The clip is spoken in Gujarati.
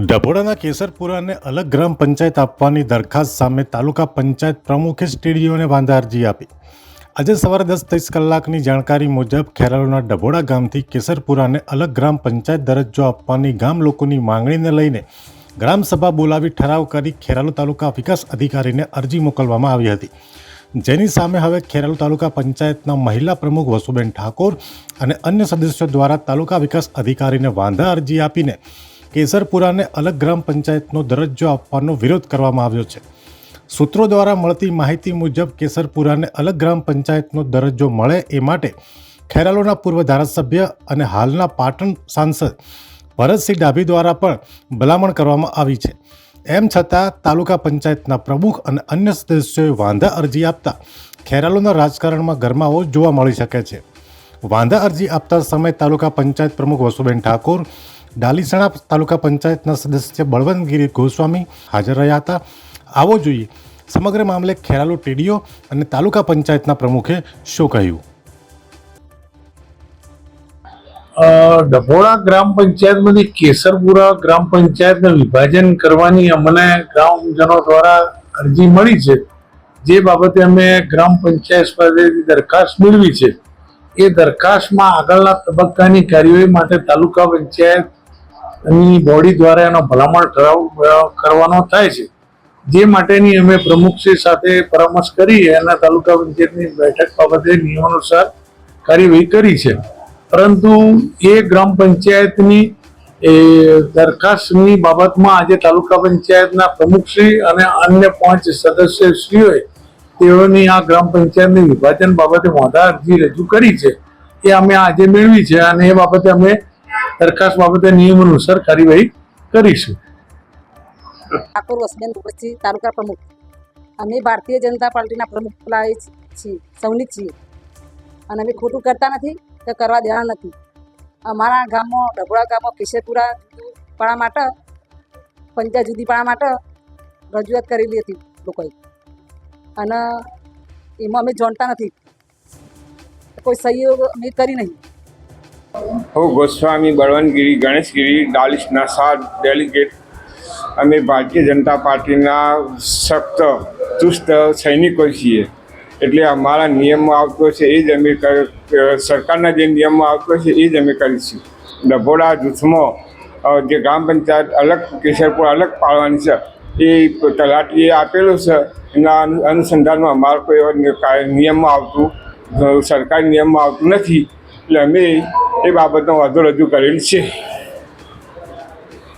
ડભોડાના કેસરપુરાને અલગ ગ્રામ પંચાયત આપવાની દરખાસ્ત સામે તાલુકા પંચાયત પ્રમુખે સ્ટેડિયોને વાંધા અરજી આપી. આજે સવારે દસ ત્રીસ કલાકની જાણકારી મુજબ ખેરાલુના ડભોડા ગામથી કેસરપુરાને અલગ ગ્રામ પંચાયત દરજ્જો આપવાની ગામ લોકોની માંગણીને લઈને ગ્રામસભા બોલાવી ઠરાવ કરી ખેરાલુ તાલુકા વિકાસ અધિકારીને અરજી મોકલવામાં આવી હતી. જેની સામે હવે ખેરાલુ તાલુકા પંચાયતના મહિલા પ્રમુખ વસુબેન ઠાકોર અને અન્ય સદસ્યો દ્વારા તાલુકા વિકાસ અધિકારીને વાંધા અરજી આપીને કેસરપુરાને અલગ ગ્રામ પંચાયતનો દરજ્જો આપવાનો વિરોધ કરવામાં આવ્યો છે. સૂત્રો દ્વારા મળતી માહિતી મુજબ કેસરપુરાને અલગ ગ્રામ પંચાયતનો દરજ્જો મળે એ માટે ખેરાલુના પૂર્વ ધારાસભ્ય અને હાલના પાટણ સાંસદ ભરતસિંહ ડાભી દ્વારા પણ ભલામણ કરવામાં આવી છે. એમ છતાં તાલુકા પંચાયતના પ્રમુખ અને અન્ય સદસ્યોએ વાંધા અરજી આપતા ખેરાલુના રાજકારણમાં ગરમાવો જોવા મળી શકે છે. વાંધા અરજી આપતા સમય તાલુકા પંચાયત પ્રમુખ વસુબેન ઠાકોર ડાલીસણા તાલુકા પંચાયતના સદસ્ય બળવંતગીરી ગોસ્વામી હાજર રહ્યા હતા. આવો જોઈએ સમગ્ર મામલે ખેરાલુ ટીડીઓ અને તાલુકા પંચાયતના પ્રમુખે શું કહ્યું? ડભોળા ગ્રામ પંચાયતમાંથી કેસરપુરા ગ્રામ પંચાયતનું વિભાજન કરવાની અમને ગ્રામજનો દ્વારા અરજી મળી છે. જે બાબતે અમે ગ્રામ પંચાયત પાસેથી દરખાસ્ત મેળવી છે. એ દરખાસ્તમાં આગળના તબક્કાની કાર્યવાહી માટે તાલુકા પંચાયતની બોડી દ્વારા એનો ભલામણ કરવાનો થાય છે. જે માટેની અમે પ્રમુખશ્રી સાથે પરામર્શ કરી એના તાલુકા પંચાયતની બેઠક બાબતે નિયમાનુસાર કાર્યવાહી કરી છે. પરંતુ એ ગ્રામ પંચાયતની, એ દરખાસ્તની બાબતમાં આજે તાલુકા પંચાયતના પ્રમુખશ્રી અને અન્ય પાંચ સદસ્યશ્રીઓએ તેઓની આ ગ્રામ પંચાયતની વિભાજન બાબતે વાંધા અરજી રજૂ કરી છે. એ અમે આજે મેળવી છે અને એ બાબતે અમે દરખાસ્ત બાબતે નિયમ અનુસાર કાર્યવાહી કરીશું. ઠાકોર વસબેન ઉપસ્થિત, તાલુકા પ્રમુખ. અમે ભારતીય જનતા પાર્ટીના પ્રમુખ બોલાવીએ છીએ, સૌની છીએ. અને અમે ખોટું કરતા નથી કે કરવા દેવા નથી. અમારા ગામમાં ડભોળા ગામમાં કિશોરપુરા પાડા માટે, પંચાયત જુદી પાડા માટે રજૂઆત કરેલી હતી લોકોએ. અને એમાં અમે જાણતા નથી. કોઈ સહયોગ અમે કરી નહીં. હું, ગોસ્વામી, બળવંતગીરી, ગણેશગીરી ડાલિસના સાત ડેલિગેટ. અમે ભારતીય જનતા પાર્ટીના સખ્ત, ચુસ્ત સૈનિકો છીએ. એટલે અમારા નિયમમાં આવતો છે, એ જ અમે સરકારના જે નિયમમાં આવતો છે, એ જ અમે કરીશું ડભોડા જૂથમાં જે ગ્રામ પંચાયત અલગ, કેશરપુર અલગ પાડવાની છે, એ તલાટીએ આપેલું છે. એના અનુ- અનુસંધાનમાં અમારો કોઈ નિયમમાં આવતું સરકારી નિયમમાં આવતું નથી. એટલે અમે એ બાબતનો વાંધો રજૂ કરેલ છે.